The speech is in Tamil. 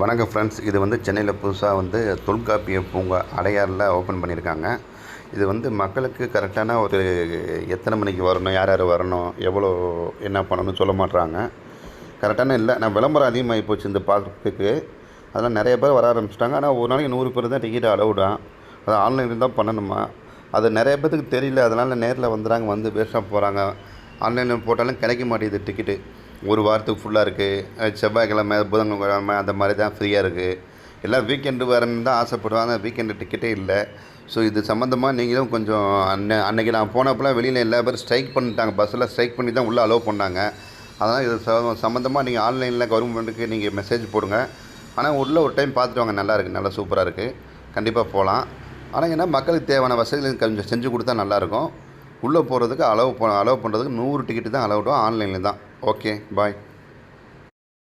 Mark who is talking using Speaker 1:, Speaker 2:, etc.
Speaker 1: வணக்கம் ஃப்ரெண்ட்ஸ் இது வந்து சென்னையில் புதுசாக வந்து தொல்காப்பிய பூங்கா அடையாறில் ஓப்பன் பண்ணியிருக்காங்க. இது வந்து மக்களுக்கு கரெக்டான ஒரு எத்தனை மணிக்கு வரணும் யார் யார் வரணும் எவ்வளோ என்ன பண்ணணும்னு சொல்ல மாட்டுறாங்க கரெக்டான இல்லை. நான் விளம்பரம் அதிகமாகி போச்சு இந்த பார்க்குக்கு அதெல்லாம் நிறைய பேர் வர ஆரம்பிச்சிட்டாங்க. ஆனால் ஒரு நாளைக்கு நூறு பேர் தான் டிக்கெட் அலௌடான் அது ஆன்லைனில் தான் பண்ணணுமா? அது நிறைய பேர்த்துக்கு தெரியல. அதனால் நேரில் வந்துடுறாங்க வந்து வேஸ்ட்டாக போகிறாங்க ஆன்லைனில் போட்டாலும் கிடைக்க மாட்டேங்குது டிக்கெட்டு ஒரு வாரத்துக்கு ஃபுல்லாக இருக்குது செவ்வாய்க்கிழமை புதன்கிழமை அந்த மாதிரி தான் ஃப்ரீயாக இருக்குது எல்லாம் வீக்கெண்டு வரணுன்னு தான் ஆசைப்படுவாங்க வீக்கெண்டு டிக்கெட்டே இல்லை. ஸோ இது சம்மந்தமாக நீங்களும் கொஞ்சம் அன்னை அன்னைக்கு நான் போனப்பெல்லாம் வெளியில் எல்லா பேரும் ஸ்ட்ரைக் பண்ணிட்டாங்க. பஸ்ஸில் ஸ்ட்ரைக் பண்ணி தான் உள்ளே அலோவ் பண்ணாங்க. அதனால் இது சம்மந்தமாக நீங்கள் ஆன்லைனில் கவர்மெண்ட்டுக்கு நீங்கள் மெசேஜ் போடுங்க. ஆனால் உள்ளே ஒரு டைம் பார்த்துட்டு வாங்க. நல்லா இருக்குது நல்லா சூப்பராக இருக்குது கண்டிப்பாக போகலாம் ஆனால் என்ன மக்களுக்கு தேவையான வசதிகள் கொஞ்சம் செஞ்சு கொடுத்தா நல்லாயிருக்கும் உள்ளே போகிறதுக்கு அலோவ் அலோவ் பண்ணுறதுக்கு நூறு டிக்கெட்டு தான் அலௌடும் ஆன்லைனில் தான். Okay bye